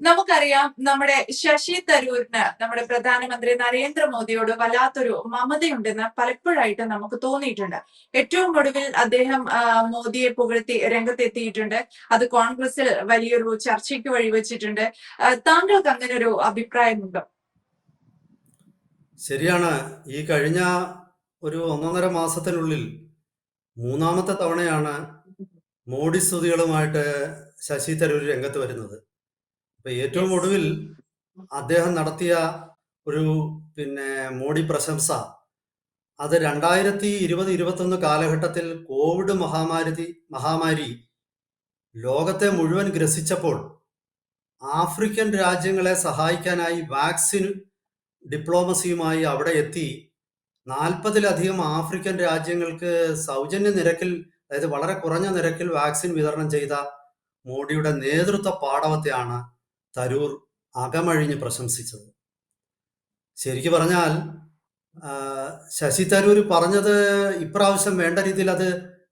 നമുക്കറിയാം നമ്മുടെ ശശി തരൂരിന് നമ്മുടെ പ്രധാനമന്ത്രി നരേന്ദ്രമോദിയോട് വല്ലാത്തൊരു മമതയുണ്ടെന്ന് പലപ്പോഴായിട്ട് നമുക്ക് തോന്നിയിട്ടുണ്ട്. ഏറ്റവും ഒടുവിൽ അദ്ദേഹം മോദിയെ പുകഴ്ത്തി രംഗത്തെത്തിയിട്ടുണ്ട്. അത് കോൺഗ്രസിൽ വലിയൊരു ചർച്ചയ്ക്ക് വഴിവെച്ചിട്ടുണ്ട്. താങ്കൾക്ക് അങ്ങനെ ഒരു അഭിപ്രായമുണ്ടോ? ശരിയാണ്. ഈ കഴിഞ്ഞ ഒരു ഒന്നൊന്നര മാസത്തിനുള്ളിൽ മൂന്നാമത്തെ തവണയാണ് മോഡി സ്തുതികളുമായിട്ട് ശശി തരൂർ രംഗത്ത് വരുന്നത്. ഏറ്റവും ഒടുവിൽ അദ്ദേഹം നടത്തിയ ഒരു പിന്നെ മോഡി പ്രശംസ അത് രണ്ടായിരത്തി ഇരുപത് ഇരുപത്തൊന്ന് കാലഘട്ടത്തിൽ കോവിഡ് മഹാമാരി മഹാമാരി ലോകത്തെ മുഴുവൻ ഗ്രസിച്ചപ്പോൾ ആഫ്രിക്കൻ രാജ്യങ്ങളെ സഹായിക്കാനായി വാക്സിൻ ഡിപ്ലോമസിയുമായി അവിടെ എത്തി. നാൽപ്പതിലധികം ആഫ്രിക്കൻ രാജ്യങ്ങൾക്ക് സൗജന്യ നിരക്കിൽ അതായത് വളരെ കുറഞ്ഞ നിരക്കിൽ വാക്സിൻ വിതരണം ചെയ്ത മോഡിയുടെ നേതൃത്വ പാടവത്തെയാണ് തരൂർ അകമഴിഞ്ഞ് പ്രശംസിച്ചത്. ശരിക്കു പറഞ്ഞാൽ ശശി തരൂർ പറഞ്ഞത് ഇപ്രാവശ്യം വേണ്ട രീതിയിൽ അത്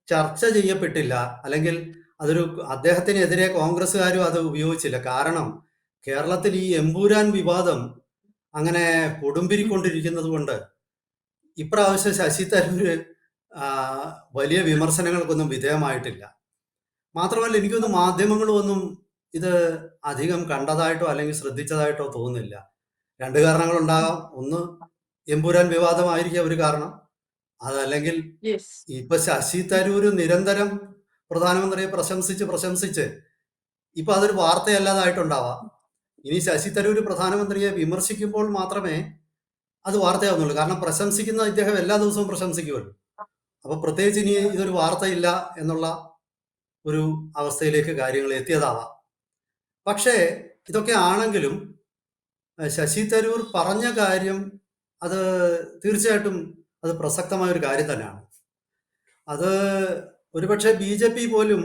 ചർച്ച ചെയ്യപ്പെട്ടില്ല. അല്ലെങ്കിൽ അതൊരു അദ്ദേഹത്തിനെതിരെ കോൺഗ്രസ്സുകാരും അത് ഉപയോഗിച്ചില്ല. കാരണം കേരളത്തിൽ ഈ എമ്പൂരാൻ വിവാദം അങ്ങനെ കൊടുമ്പിരിക്കൊണ്ടിരിക്കുന്നത് കൊണ്ട് ഇപ്രാവശ്യം ശശി തരൂര് വലിയ വിമർശനങ്ങൾക്കൊന്നും വിധേയമായിട്ടില്ല. മാത്രമല്ല എനിക്കൊന്നും മാധ്യമങ്ങളൊന്നും ഇത് അധികം കണ്ടതായിട്ടോ അല്ലെങ്കിൽ ശ്രദ്ധിച്ചതായിട്ടോ തോന്നുന്നില്ല. രണ്ട് കാരണങ്ങളുണ്ടാകാം. ഒന്ന് എമ്പുരാൻ വിവാദമായിരിക്കും ഒരു കാരണം. അതല്ലെങ്കിൽ ഇപ്പൊ ശശി തരൂര് നിരന്തരം പ്രധാനമന്ത്രിയെ പ്രശംസിച്ച് പ്രശംസിച്ച് ഇപ്പൊ അതൊരു വാർത്തയല്ലാതായിട്ടുണ്ടാവാം. ഇനി ശശി തരൂര് പ്രധാനമന്ത്രിയെ വിമർശിക്കുമ്പോൾ മാത്രമേ അത് വാർത്തയാവുന്നുള്ളൂ. കാരണം പ്രശംസിക്കുന്ന ഇദ്ദേഹം എല്ലാ ദിവസവും പ്രശംസിക്കുമല്ലോ. അപ്പൊ പ്രത്യേകിച്ച് ഇനി ഇതൊരു വാർത്തയില്ല എന്നുള്ള ഒരു അവസ്ഥയിലേക്ക് കാര്യങ്ങൾ എത്തിയതാവാം. പക്ഷേ ഇതൊക്കെ ആണെങ്കിലും ശശി തരൂർ പറഞ്ഞ കാര്യം അത് തീർച്ചയായിട്ടും അത് പ്രസക്തമായ ഒരു കാര്യം തന്നെയാണ്. അത് ഒരുപക്ഷെ ബി ജെ പി പോലും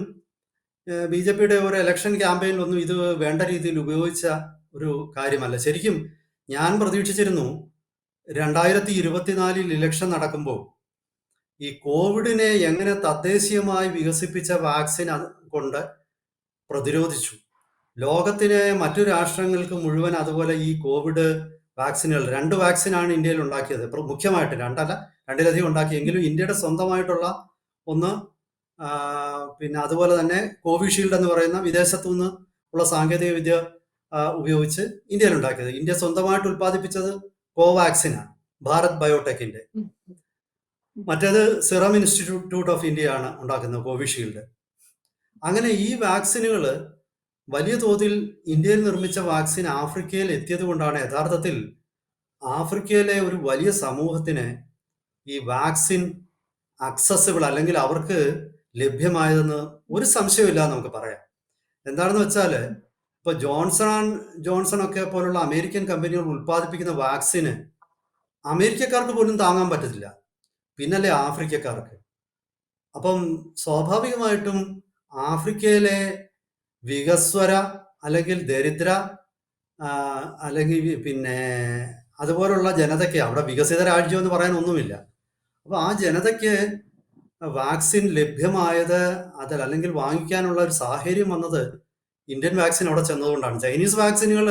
ബി ജെ പിയുടെ ഒരു ഇലക്ഷൻ ക്യാമ്പയിനിലൊന്നും ഇത് വേണ്ട രീതിയിൽ ഉപയോഗിച്ച ഒരു കാര്യമല്ല. ശരിക്കും ഞാൻ പ്രതീക്ഷിച്ചിരുന്നു രണ്ടായിരത്തി ഇരുപത്തിനാലിൽ ഇലക്ഷൻ നടക്കുമ്പോൾ ഈ കോവിഡിനെ എങ്ങനെ തദ്ദേശീയമായി വികസിപ്പിച്ച വാക്സിൻ കൊണ്ട് പ്രതിരോധിച്ചു. ലോകത്തിലെ മറ്റു രാഷ്ട്രങ്ങൾക്ക് മുഴുവൻ അതുപോലെ ഈ കോവിഡ് വാക്സിനുകൾ രണ്ട് വാക്സിനാണ് ഇന്ത്യയിൽ ഉണ്ടാക്കിയത്. മുഖ്യമായിട്ട് രണ്ടല്ല രണ്ടിലധികം ഉണ്ടാക്കിയെങ്കിലും ഇന്ത്യയുടെ സ്വന്തമായിട്ടുള്ള ഒന്ന് പിന്നെ അതുപോലെ തന്നെ കോവിഷീൽഡ് എന്ന് പറയുന്ന വിദേശത്തു നിന്ന് ഉള്ള സാങ്കേതിക വിദ്യ ഉപയോഗിച്ച് ഇന്ത്യയിൽ ഉണ്ടാക്കിയത്. ഇന്ത്യ സ്വന്തമായിട്ട് ഉൽപ്പാദിപ്പിച്ചത് കോവാക്സിനാണ് ഭാരത് ബയോടെക്കിന്റെ. മറ്റേത് സിറം ഇൻസ്റ്റിറ്റ്യൂട്ട് ഓഫ് ഇന്ത്യ ഇന്ത്യയാണ് ഉണ്ടാക്കുന്നത് കോവിഷീൽഡ്. അങ്ങനെ ഈ വാക്സിനുകൾ വലിയ തോതിൽ ഇന്ത്യയിൽ നിർമ്മിച്ച വാക്സിൻ ആഫ്രിക്കയിൽ എത്തിയത് കൊണ്ടാണ് യഥാർത്ഥത്തിൽ ആഫ്രിക്കയിലെ ഒരു വലിയ സമൂഹത്തിന് ഈ വാക്സിൻ അക്സസിബിൾ അല്ലെങ്കിൽ അവർക്ക് ലഭ്യമായതെന്ന് ഒരു സംശയമില്ല നമുക്ക് പറയാം. എന്താണെന്ന് വെച്ചാൽ ഇപ്പൊ ജോൺസൺ ആൻഡ് ജോൺസൺ ഒക്കെ പോലുള്ള അമേരിക്കൻ കമ്പനികൾ ഉൽപ്പാദിപ്പിക്കുന്ന വാക്സിന് അമേരിക്കക്കാർക്ക് പോലും താങ്ങാൻ പറ്റത്തില്ല. പിന്നല്ലേ ആഫ്രിക്കക്കാർക്ക്. അപ്പം സ്വാഭാവികമായിട്ടും ആഫ്രിക്കയിലെ വികസ്വര അല്ലെങ്കിൽ ദരിദ്ര അല്ലെങ്കിൽ പിന്നെ അതുപോലുള്ള ജനതയ്ക്ക് അവിടെ വികസിത രാജ്യം എന്ന് പറയാൻ ഒന്നുമില്ല. അപ്പൊ ആ ജനതയ്ക്ക് വാക്സിൻ ലഭ്യമായത് അതിൽ അല്ലെങ്കിൽ വാങ്ങിക്കാനുള്ള ഒരു സാഹചര്യം വന്നത് ഇന്ത്യൻ വാക്സിൻ അവിടെ ചെന്നതുകൊണ്ടാണ്. ചൈനീസ് വാക്സിനുകൾ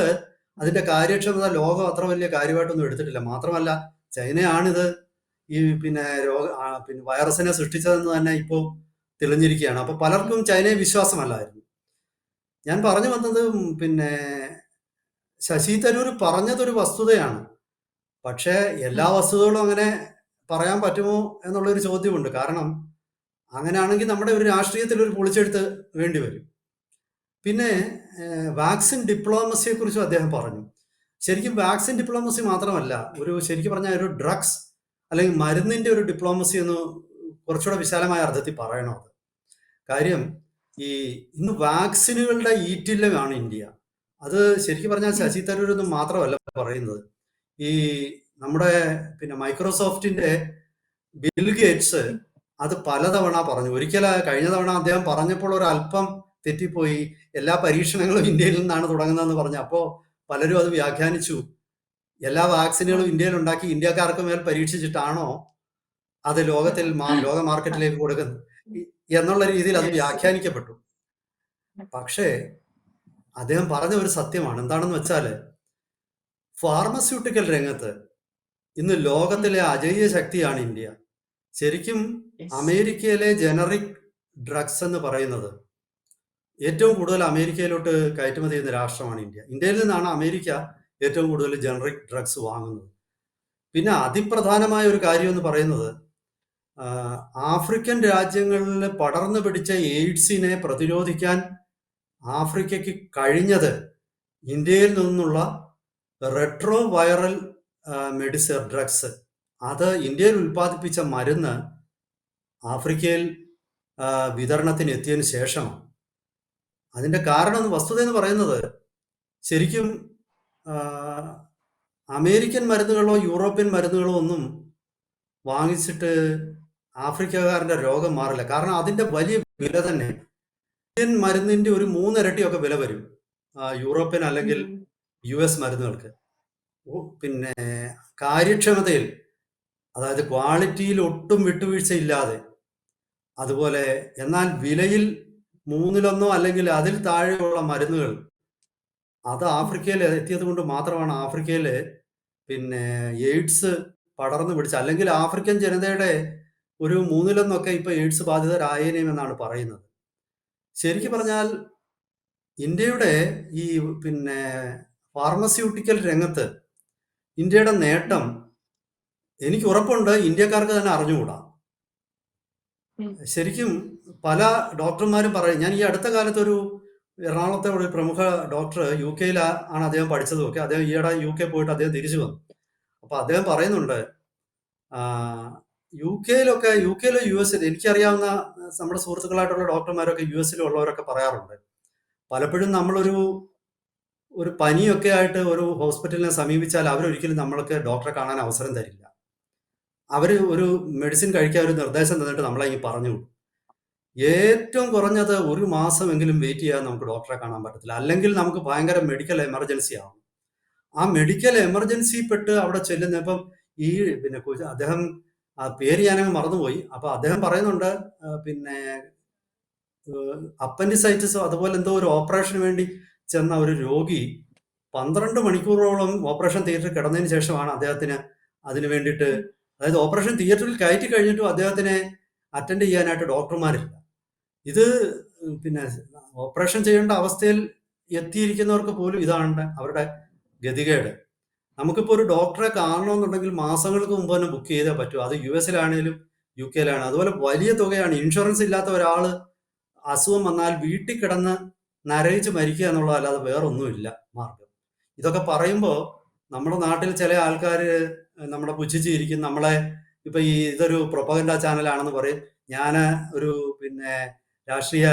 അതിന്റെ കാര്യക്ഷമത ലോകം അത്ര വലിയ കാര്യമായിട്ടൊന്നും എടുത്തിട്ടില്ല. മാത്രമല്ല ചൈനയാണിത് ഈ പിന്നെ രോഗ പിന്നെ വൈറസിനെ സൃഷ്ടിച്ചതെന്ന് തന്നെ ഇപ്പോൾ തെളിഞ്ഞിരിക്കുകയാണ്. അപ്പോൾ പലർക്കും ചൈനയെ വിശ്വാസമല്ലായിരുന്നു. ഞാൻ പറഞ്ഞു വന്നത് പിന്നെ ശശി തരൂർ പറഞ്ഞതൊരു വസ്തുതയാണ്. പക്ഷേ എല്ലാ വസ്തുതകളും അങ്ങനെ പറയാൻ പറ്റുമോ എന്നുള്ളൊരു ചോദ്യമുണ്ട്. കാരണം അങ്ങനെയാണെങ്കിൽ നമ്മുടെ ഒരു രാഷ്ട്രീയത്തിൽ ഒരു പൊളിച്ചെടുത്ത് വേണ്ടി വരും. പിന്നെ വാക്സിൻ ഡിപ്ലോമസിയെ കുറിച്ചും അദ്ദേഹം പറഞ്ഞു. ശരിക്കും വാക്സിൻ ഡിപ്ലോമസി മാത്രമല്ല ഒരു ശരിക്കും പറഞ്ഞാൽ ഒരു ഡ്രഗ്സ് അല്ലെങ്കിൽ മരുന്നിന്റെ ഒരു ഡിപ്ലോമസി എന്ന് കുറച്ചുകൂടെ വിശാലമായ അർത്ഥത്തിൽ പറയണം അത്? കാര്യം ഈ ഇന്ന് വാക്സിനുകളുടെ ഈറ്റില്ലമാണ് ഇന്ത്യ. അത് ശരിക്കും പറഞ്ഞാൽ ശശി തരൂരൊന്നും മാത്രമല്ല പറയുന്നത്. ഈ നമ്മുടെ പിന്നെ മൈക്രോസോഫ്റ്റിന്റെ ബിൽ ഗേറ്റ്സ് അത് പലതവണ പറഞ്ഞു. ഒരിക്കൽ കഴിഞ്ഞ തവണ അദ്ദേഹം പറഞ്ഞപ്പോൾ ഒരു അല്പം തെറ്റിപ്പോയി. എല്ലാ പരീക്ഷണങ്ങളും ഇന്ത്യയിൽ നിന്നാണ് തുടങ്ങുന്നതെന്ന് പറഞ്ഞു. അപ്പോൾ പലരും അത് വ്യാഖ്യാനിച്ചു. എല്ലാ വാക്സിനുകളും ഇന്ത്യയിൽ ഉണ്ടാക്കി ഇന്ത്യക്കാർക്ക് മേൽ പരീക്ഷിച്ചിട്ടാണോ അത് ലോകത്തിൽ ലോക മാർക്കറ്റിലേക്ക് കൊടുക്കുന്നത്? എന്നുള്ള രീതിയിൽ അത് വ്യാഖ്യാനിക്കപ്പെട്ടു. പക്ഷേ അദ്ദേഹം പറഞ്ഞ ഒരു സത്യമാണ്. എന്താണെന്ന് വെച്ചാൽ ഫാർമസ്യൂട്ടിക്കൽ രംഗത്ത് ഇന്ന് ലോകത്തിലെ അജയ്യ ശക്തിയാണ് ഇന്ത്യ. ശരിക്കും അമേരിക്കയിലെ ജനറിക് ഡ്രഗ്സ് എന്ന് പറയുന്നത് ഏറ്റവും കൂടുതൽ അമേരിക്കയിലോട്ട് കയറ്റുമതി ചെയ്യുന്ന രാഷ്ട്രമാണ് ഇന്ത്യ. ഇന്ത്യയിൽ നിന്നാണ് അമേരിക്ക ഏറ്റവും കൂടുതൽ ജനറിക് ഡ്രഗ്സ് വാങ്ങുന്നത്. പിന്നെ അതിപ്രധാനമായ ഒരു കാര്യം എന്ന് പറയുന്നത് ആഫ്രിക്കൻ രാജ്യങ്ങളിൽ പടർന്നു പിടിച്ച എയ്ഡ്സിനെ പ്രതിരോധിക്കാൻ ആഫ്രിക്കയ്ക്ക് കഴിഞ്ഞത് ഇന്ത്യയിൽ നിന്നുള്ള റെട്രോ വൈറൽ മെഡിസിൻ ഡ്രഗ്സ്. അത് ഇന്ത്യയിൽ ഉൽപ്പാദിപ്പിച്ച മരുന്ന് ആഫ്രിക്കയിൽ വിതരണത്തിന് എത്തിയതിനു ശേഷം അതിന്റെ കാരണം വസ്തുത എന്ന് പറയുന്നത് ശരിക്കും അമേരിക്കൻ മരുന്നുകളോ യൂറോപ്യൻ മരുന്നുകളോ ഒന്നും വാങ്ങിച്ചിട്ട് ആഫ്രിക്കക്കാരന്റെ രോഗം മാറില്ല. കാരണം അതിന്റെ വലിയ വില തന്നെ. ഇന്ത്യൻ മരുന്നിന്റെ ഒരു മൂന്നിരട്ടിയൊക്കെ വില വരും. യൂറോപ്യൻ അല്ലെങ്കിൽ യു എസ് മരുന്നുകൾക്ക്. പിന്നെ കാര്യക്ഷമതയിൽ അതായത് ക്വാളിറ്റിയിൽ ഒട്ടും വിട്ടുവീഴ്ചയില്ലാതെ അതുപോലെ എന്നാൽ വിലയിൽ മൂന്നിലൊന്നോ അല്ലെങ്കിൽ അതിൽ താഴെയുള്ള മരുന്നുകൾ അത് ആഫ്രിക്കയിൽ എത്തിയത് കൊണ്ട് മാത്രമാണ് ആഫ്രിക്കയിൽ പിന്നെ എയ്ഡ്സ് പടർന്നു പിടിച്ച അല്ലെങ്കിൽ ആഫ്രിക്കൻ ജനതയുടെ ഒരു മൂന്നിലൊന്നൊക്കെ ഇപ്പൊ എയ്ഡ്സ് ബാധിതരായേനേം എന്നാണ് പറയുന്നത്. ശരിക്കും പറഞ്ഞാൽ ഇന്ത്യയുടെ ഈ പിന്നെ ഫാർമസ്യൂട്ടിക്കൽ രംഗത്ത് ഇന്ത്യയുടെ നേട്ടം എനിക്ക് ഉറപ്പുണ്ട് ഇന്ത്യക്കാർക്ക് തന്നെ അറിഞ്ഞുകൂടാ. ശരിക്കും പല ഡോക്ടർമാരും പറയും ഞാൻ ഈ അടുത്ത കാലത്ത് ഒരു എറണാകുളത്തെ ഒരു പ്രമുഖ ഡോക്ടർ യു കെയിൽ ആണ് അദ്ദേഹം പഠിച്ചതും ഒക്കെ അദ്ദേഹം ഈയിടെ യു കെ പോയിട്ട് അദ്ദേഹം തിരിച്ചു വന്നു. അപ്പൊ അദ്ദേഹം പറയുന്നുണ്ട് ആ, യു കെയിലൊക്കെ യു കെയിലും യു എസിൽ എനിക്കറിയാവുന്ന നമ്മുടെ സുഹൃത്തുക്കളായിട്ടുള്ള ഡോക്ടർമാരൊക്കെ യു എസിലുള്ളവരൊക്കെ പറയാറുണ്ട്. പലപ്പോഴും നമ്മളൊരു ഒരു പനിയൊക്കെ ആയിട്ട് ഒരു ഹോസ്പിറ്റലിനെ സമീപിച്ചാൽ അവരൊരിക്കലും നമ്മൾക്ക് ഡോക്ടറെ കാണാൻ അവസരം തരില്ല. അവർ ഒരു മെഡിസിൻ കഴിക്കാൻ ഒരു നിർദ്ദേശം തന്നിട്ട് നമ്മളെ ഈ പറഞ്ഞു. ഏറ്റവും കുറഞ്ഞത് ഒരു മാസമെങ്കിലും വെയിറ്റ് ചെയ്യാൻ നമുക്ക് ഡോക്ടറെ കാണാൻ പറ്റത്തില്ല. അല്ലെങ്കിൽ നമുക്ക് ഭയങ്കര മെഡിക്കൽ എമർജൻസി ആവും. ആ മെഡിക്കൽ എമർജൻസി പെട്ട് അവിടെ ചെല്ലുന്ന ഇപ്പം ഈ പിന്നെ അദ്ദേഹം ആ പേര് ഞാനങ്ങ് മറന്നുപോയി. അപ്പൊ അദ്ദേഹം പറയുന്നുണ്ട് പിന്നെ അപ്പൻഡിസൈറ്റിസോ അതുപോലെ എന്തോ ഒരു ഓപ്പറേഷന് വേണ്ടി ചെന്ന ഒരു രോഗി പന്ത്രണ്ട് മണിക്കൂറോളം ഓപ്പറേഷൻ തിയേറ്ററിൽ കിടന്നതിന് ശേഷമാണ് അദ്ദേഹത്തിന് അതിന് വേണ്ടിയിട്ട് അതായത് ഓപ്പറേഷൻ തിയേറ്ററിൽ കയറ്റി കഴിഞ്ഞിട്ടും അദ്ദേഹത്തിനെ അറ്റൻഡ് ചെയ്യാനായിട്ട് ഡോക്ടർമാരില്ല. ഇത് പിന്നെ ഓപ്പറേഷൻ ചെയ്യേണ്ട അവസ്ഥയിൽ എത്തിയിരിക്കുന്നവർക്ക് പോലും ഇതാണ് അവരുടെ ഗതികേട്. നമുക്കിപ്പോൾ ഒരു ഡോക്ടറെ കാണണമെന്നുണ്ടെങ്കിൽ മാസങ്ങൾക്ക് മുമ്പ് തന്നെ ബുക്ക് ചെയ്തേ പറ്റൂ. അത് യു എസിലാണെങ്കിലും യു കെയിലാണ്. അതുപോലെ വലിയ തുകയാണ്. ഇൻഷുറൻസ് ഇല്ലാത്ത ഒരാൾ അസുഖം വന്നാൽ വീട്ടിൽ കിടന്ന് നരയിച്ച് മരിക്കുക എന്നുള്ളതല്ലാതെ വേറൊന്നുമില്ല മാർഗം. ഇതൊക്കെ പറയുമ്പോൾ നമ്മുടെ നാട്ടിൽ ചില ആൾക്കാർ നമ്മളെ പുച്ഛിച്ചിരിക്കും നമ്മളെ ഇപ്പൊ ഈ ഇതൊരു പ്രൊപ്പഗൻഡ ചാനലാണെന്ന് പറയും. ഞാൻ ഒരു പിന്നെ രാഷ്ട്രീയ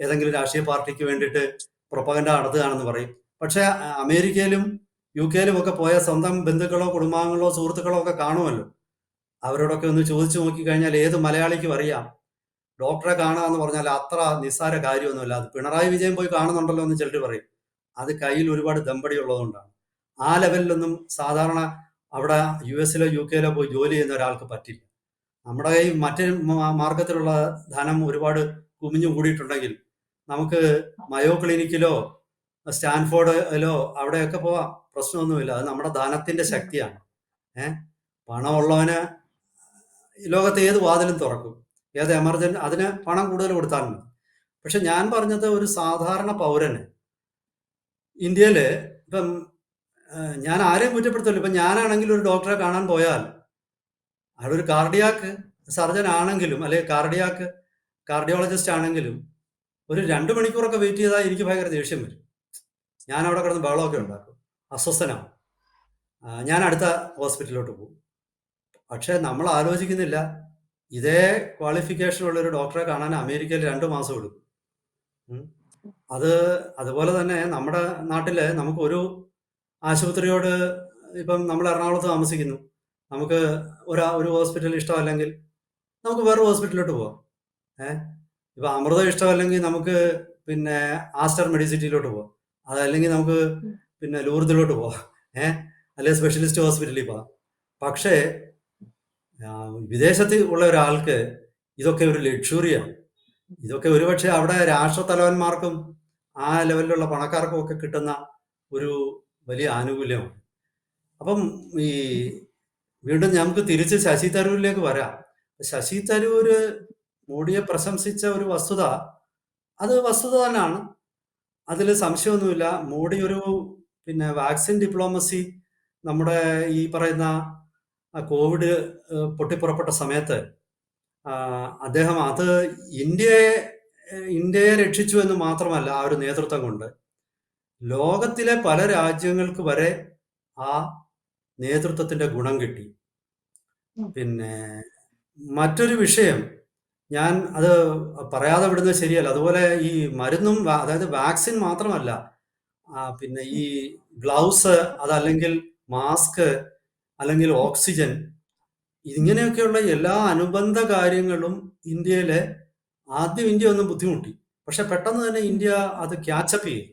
ഏതെങ്കിലും രാഷ്ട്രീയ പാർട്ടിക്ക് വേണ്ടിയിട്ട് പ്രൊപ്പഗൻഡ നടത്തുകയാണെന്ന് പറയും. പക്ഷെ അമേരിക്കയിലും യു കെയിലും ഒക്കെ പോയ സ്വന്തം ബന്ധുക്കളോ കുടുംബാംഗങ്ങളോ സുഹൃത്തുക്കളോ ഒക്കെ കാണുമല്ലോ. അവരോടൊക്കെ ഒന്ന് ചോദിച്ചു നോക്കിക്കഴിഞ്ഞാൽ ഏത് മലയാളിക്കും അറിയാം. ഡോക്ടറെ കാണുക എന്ന് പറഞ്ഞാൽ അത്ര നിസ്സാര കാര്യമൊന്നുമില്ല. അത് പിണറായി വിജയൻ പോയി കാണുന്നുണ്ടല്ലോ എന്ന് ചിലർ പറയും. അത് കയ്യിൽ ഒരുപാട് ദമ്പടി ഉള്ളതുകൊണ്ടാണ്. ആ ലെവലിലൊന്നും സാധാരണ അവിടെ യു എസിലോ യു കെയിലോ പോയി ജോലി ചെയ്യുന്ന ഒരാൾക്ക് പറ്റില്ല. നമ്മുടെ കയ്യിൽ മറ്റൊരു മ- മാർഗത്തിലുള്ള ധനം ഒരുപാട് കുമിഞ്ഞു കൂടിയിട്ടുണ്ടെങ്കിൽ നമുക്ക് മയോ ക്ലിനിക്കിലോ സ്റ്റാൻഫോർഡിലോ അവിടെയൊക്കെ പോവാം. പ്രശ്നമൊന്നുമില്ല. അത് നമ്മുടെ ധനത്തിന്റെ ശക്തിയാണ്. ഏഹ് പണമുള്ളവന് ലോകത്ത് ഏത് വാതിലും തുറക്കും. ഏത് എമർജൻസി അതിന് പണം കൂടുതൽ കൊടുത്താൽ മതി. പക്ഷെ ഞാൻ പറഞ്ഞത് ഒരു സാധാരണ പൗരന്. ഇന്ത്യയിൽ ഇപ്പം ഞാൻ ആരെയും കുറ്റപ്പെടുത്തില്ല ഇപ്പം ഞാനാണെങ്കിൽ ഒരു ഡോക്ടറെ കാണാൻ പോയാൽ അവിടെ ഒരു കാർഡിയാക്ക് സർജൻ ആണെങ്കിലും അല്ലെങ്കിൽ കാർഡിയാക്ക് കാർഡിയോളജിസ്റ്റ് ആണെങ്കിലും ഒരു രണ്ട് മണിക്കൂറൊക്കെ വെയിറ്റ് ചെയ്താൽ എനിക്ക് ഭയങ്കര ദേഷ്യം വരും. ഞാൻ അവിടെ കിടന്ന് ബഹളമൊക്കെ ഉണ്ടാക്കും. അസ്വസ്ഥനാവും. ഞാൻ അടുത്ത ഹോസ്പിറ്റലിലോട്ട് പോകും. പക്ഷേ നമ്മൾ ആലോചിക്കുന്നില്ല. ഇതേ ക്വാളിഫിക്കേഷൻ ഉള്ള ഒരു ഡോക്ടറെ കാണാൻ അമേരിക്കയിൽ രണ്ട് മാസം എടുക്കും. അത് അതുപോലെ തന്നെ നമ്മുടെ നാട്ടിൽ നമുക്ക് ഒരു ആശുപത്രിയോട് ഇപ്പം നമ്മൾ എറണാകുളത്ത് താമസിക്കുന്നു. നമുക്ക് ഒരു ഒരു ഹോസ്പിറ്റൽ ഇഷ്ടമല്ലെങ്കിൽ നമുക്ക് വേറെ ഹോസ്പിറ്റലിലോട്ട് പോവാം. ഏഹ് ഇപ്പൊ അമൃതം ഇഷ്ടമല്ലെങ്കിൽ നമുക്ക് പിന്നെ ആസ്റ്റർ മെഡിസിറ്റിയിലോട്ട് പോവാം. അതല്ലെങ്കിൽ നമുക്ക് പിന്നെ ലൂർദിലോട്ട് പോവാം. ഏഹ് അല്ലെങ്കിൽ സ്പെഷ്യലിസ്റ്റ് ഹോസ്പിറ്റലിൽ പോവാം. പക്ഷേ വിദേശത്ത് ഉള്ള ഒരാൾക്ക് ഇതൊക്കെ ഒരു ലക്ഷറിയാണ് ഇതൊക്കെ ഒരുപക്ഷെ അവിടെ രാഷ്ട്രത്തലവന്മാർക്കും ആ ലെവലിലുള്ള പണക്കാർക്കും ഒക്കെ കിട്ടുന്ന ഒരു വലിയ ആനുകൂല്യമാണ്. അപ്പം ഈ വീണ്ടും നമുക്ക് തിരിച്ച് ശശി തരൂരിലേക്ക് വരാം. ശശി തരൂര് മോഡിയെ പ്രശംസിച്ച ഒരു വസ്തുത അത് വസ്തുത തന്നെയാണ്. അതിൽ സംശയമൊന്നുമില്ല. മോഡി ഒരു പിന്നെ വാക്സിൻ ഡിപ്ലോമസി നമ്മുടെ ഈ പറയുന്ന കോവിഡ് പൊട്ടിപ്പുറപ്പെട്ട സമയത്ത് അദ്ദേഹം അത് ഇന്ത്യയെ ഇന്ത്യയെ രക്ഷിച്ചു എന്ന് മാത്രമല്ല ആ ഒരു നേതൃത്വം കൊണ്ട് ലോകത്തിലെ പല രാജ്യങ്ങൾക്ക് വരെ ആ നേതൃത്വത്തിന്റെ ഗുണം കിട്ടി. പിന്നെ മറ്റൊരു വിഷയം ഞാൻ അത് പറയാതെ വിടുന്നത് ശരിയല്ല. അതുപോലെ ഈ മരുന്നും അതായത് വാക്സിൻ മാത്രമല്ല പിന്നെ ഈ ഗ്ലൗസ് അതല്ലെങ്കിൽ മാസ്ക് അല്ലെങ്കിൽ ഓക്സിജൻ ഇങ്ങനെയൊക്കെയുള്ള എല്ലാ അനുബന്ധ കാര്യങ്ങളും ഇന്ത്യയിലെ ആദ്യം ഇന്ത്യ ഒന്നും ബുദ്ധിമുട്ടി. പക്ഷെ പെട്ടെന്ന് തന്നെ ഇന്ത്യ അത് ക്യാച്ചപ്പ് ചെയ്തു.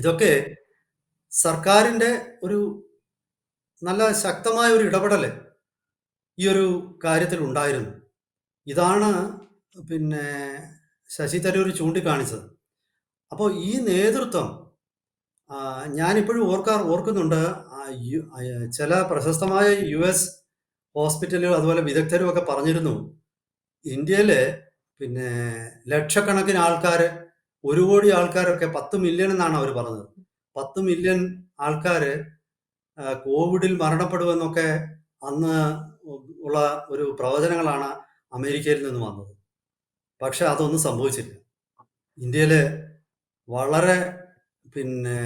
ഇതൊക്കെ സർക്കാരിന്റെ ഒരു നല്ല ശക്തമായ ഒരു ഇടപെടൽ ഈ ഒരു കാര്യത്തിൽ ഉണ്ടായിരുന്നു. ഇതാണ് പിന്നെ ശശി തരൂർ ചൂണ്ടിക്കാണിച്ചത്. അപ്പോൾ ഈ നേതൃത്വം ഞാനിപ്പോഴും ഓർക്കാർ ഓർക്കുന്നുണ്ട് ചില പ്രശസ്തമായ യു എസ് ഹോസ്പിറ്റലുകൾ അതുപോലെ വിദഗ്ധരും ഒക്കെ പറഞ്ഞിരുന്നു. ഇന്ത്യയിലെ പിന്നെ ലക്ഷക്കണക്കിന് ആൾക്കാർ ഒരു കോടി ആൾക്കാരൊക്കെ പത്ത് മില്യൺ എന്നാണ് അവർ പറഞ്ഞത്. പത്ത് മില്യൺ ആൾക്കാർ കോവിഡിൽ മരണപ്പെടുമെന്നൊക്കെ അന്ന് ഉള്ള ഒരു പ്രവചനങ്ങളാണ് അമേരിക്കയിൽ നിന്ന് വന്നത്. പക്ഷെ അതൊന്നും സംഭവിച്ചില്ല. ഇന്ത്യയിൽ വളരെ പിന്നെ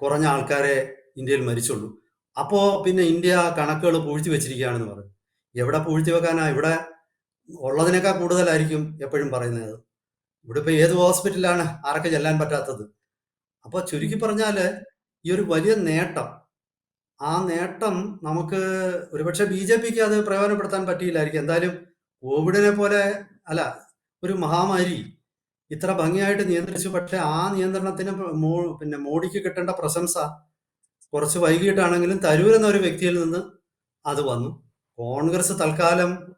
കുറഞ്ഞ ആൾക്കാരെ ഇന്ത്യയിൽ മരിച്ചുള്ളൂ. അപ്പോൾ പിന്നെ ഇന്ത്യ കണക്കുകൾ പൂഴ്ത്തി വെച്ചിരിക്കുകയാണെന്ന് പറയും എവിടെ പൂഴ്ത്തി വെക്കാനാ? ഇവിടെ ഉള്ളതിനേക്കാൾ കൂടുതലായിരിക്കും എപ്പോഴും പറയുന്നത്. ഇവിടെ ഇപ്പൊ ഏത് ഹോസ്പിറ്റലാണ് ആരൊക്കെ ചെല്ലാൻ പറ്റാത്തത്? അപ്പോൾ ചുരുക്കി പറഞ്ഞാൽ ഈ ഒരു വലിയ നേട്ടം ആ നേട്ടം നമുക്ക് ഒരുപക്ഷെ ബി ജെ പിക്ക് അത് പ്രയോജനപ്പെടുത്താൻ പറ്റിയില്ലായിരിക്കും. എന്തായാലും കോവിഡിനെ പോലെ അല്ല ഒരു മഹാമാരി ഇത്ര ഭംഗിയായിട്ട് നിയന്ത്രിച്ചു. പക്ഷെ ആ നിയന്ത്രണത്തിന് മോ- പിന്നെ മോഡിക്ക് കിട്ടേണ്ട പ്രശംസ കുറച്ച് വൈകിട്ടാണെങ്കിലും തരൂർ എന്ന ഒരു വ്യക്തിയിൽ നിന്ന് അത് വന്നു. കോൺഗ്രസ് തൽക്കാലം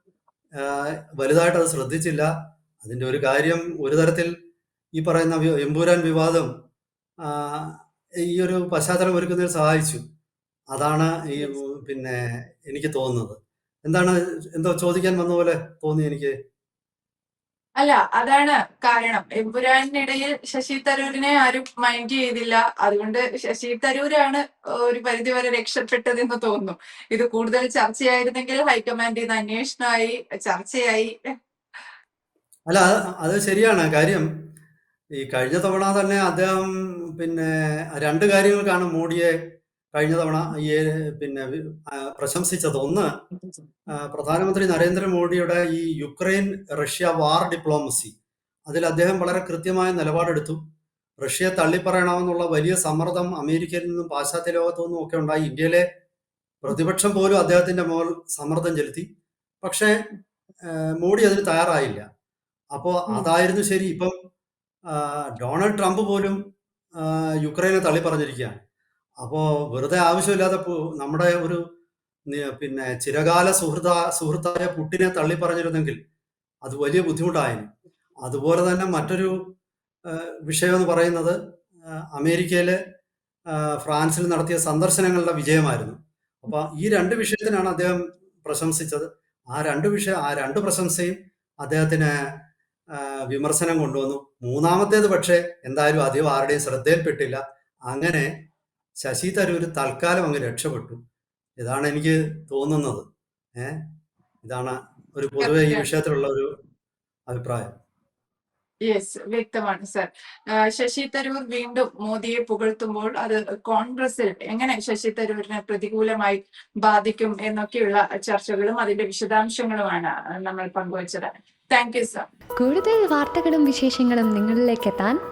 വലുതായിട്ട് അത് ശ്രദ്ധിച്ചില്ല. അതിന്റെ ഒരു കാര്യം ഒരു തരത്തിൽ ഈ പറയുന്ന എമ്പൂരാൻ വിവാദം ഈ ഒരു പശ്ചാത്തലം ഒരുക്കുന്നതിൽ സഹായിച്ചു. അതാണ് ഈ പിന്നെ എനിക്ക് തോന്നുന്നത്. എന്താണ് എന്തോ ചോദിക്കാൻ വന്ന പോലെ തോന്നി എനിക്ക്. അല്ല അതാണ് കാരണം. എമ്പുരാനിടയിൽ ശശി തരൂരിനെ ആരും മൈൻഡ് ചെയ്തില്ല. അതുകൊണ്ട് ശശി തരൂരാണ് ഒരു പരിധിവരെ രക്ഷപ്പെട്ടതെന്ന് തോന്നുന്നു. ഇത് കൂടുതൽ ചർച്ചയായിരുന്നെങ്കിൽ ഹൈക്കമാൻഡിൽ നിന്ന് അന്വേഷണമായി ചർച്ചയായി. അല്ല അത് ശരിയാണ്. കാര്യം ഈ കഴിഞ്ഞ തവണ തന്നെ അദ്ദേഹം പിന്നെ രണ്ട് കാര്യങ്ങൾക്കാണ് മോഡിയെ കഴിഞ്ഞ തവണ ഈ പിന്നെ പ്രശംസിച്ചത് ഒന്ന് പ്രധാനമന്ത്രി നരേന്ദ്രമോദിയുടെ ഈ യുക്രൈൻ റഷ്യ വാർ ഡിപ്ലോമസി. അതിൽ അദ്ദേഹം വളരെ കൃത്യമായ നിലപാടെടുത്തു. റഷ്യയെ തള്ളിപ്പറയണമെന്നുള്ള വലിയ സമ്മർദ്ദം അമേരിക്കയിൽ നിന്നും പാശ്ചാത്യ ലോകത്തു നിന്നും ഒക്കെ ഉണ്ടായി. ഇന്ത്യയിലെ പ്രതിപക്ഷം പോലും അദ്ദേഹത്തിന്റെ മുകൾ സമ്മർദ്ദം ചെലുത്തി. പക്ഷേ മോഡി അതിന് തയ്യാറായില്ല. അപ്പോൾ അതായിരുന്നു ശരി. ഇപ്പം ഡൊണാൾഡ് ട്രംപ് പോലും യുക്രൈനെ തള്ളിപ്പറഞ്ഞിരിക്കുകയാണ്. അപ്പോൾ വെറുതെ ആവശ്യമില്ലാതെ നമ്മുടെ ഒരു പിന്നെ ചിരകാല സുഹൃത സുഹൃത്തായ പുട്ടിനെ തള്ളി പറഞ്ഞിരുന്നെങ്കിൽ അത് വലിയ ബുദ്ധിമുട്ടായിരുന്നു. അതുപോലെ തന്നെ മറ്റൊരു വിഷയം എന്ന് പറയുന്നത് അമേരിക്കയിലെ ഫ്രാൻസിൽ നടത്തിയ സന്ദർശനങ്ങളുടെ വിജയമായിരുന്നു. അപ്പൊ ഈ രണ്ട് വിഷയത്തിനാണ് അദ്ദേഹം പ്രശംസിച്ചത്. ആ രണ്ട് വിഷയം ആ രണ്ട് പ്രശംസയും അദ്ദേഹത്തിന് വിമർശനം കൊണ്ടുവന്നു. മൂന്നാമത്തേത് പക്ഷേ എന്തായാലും അധികം ആരുടെയും ശ്രദ്ധയിൽപ്പെട്ടില്ല. അങ്ങനെ ശശി തരൂർ തൽക്കാലം അങ്ങ് രക്ഷപ്പെട്ടു. ഇതാണ് എനിക്ക് തോന്നുന്നത്. ഏ? ഇതാണ് ഒരു പൊതുവെ ഈ വിഷയത്തിലുള്ള ഒരു അഭിപ്രായം. യെസ് വ്യക്തമാണ് സർ ശശി തരൂർ വീണ്ടും മോദിയെ പുകഴ്ത്തുമ്പോൾ അത് കോൺഗ്രസിൽ എങ്ങനെ ശശി തരൂരിനെ പ്രതികൂലമായി ബാധിക്കും എന്നൊക്കെയുള്ള ചർച്ചകളും അതിന്റെ വിശദാംശങ്ങളുമാണ് നമ്മൾ പങ്കുവച്ചത്. താങ്ക് യു സർ കൂടുതൽ വാർത്തകളും വിശേഷങ്ങളും നിങ്ങളിലേക്ക് എത്താൻ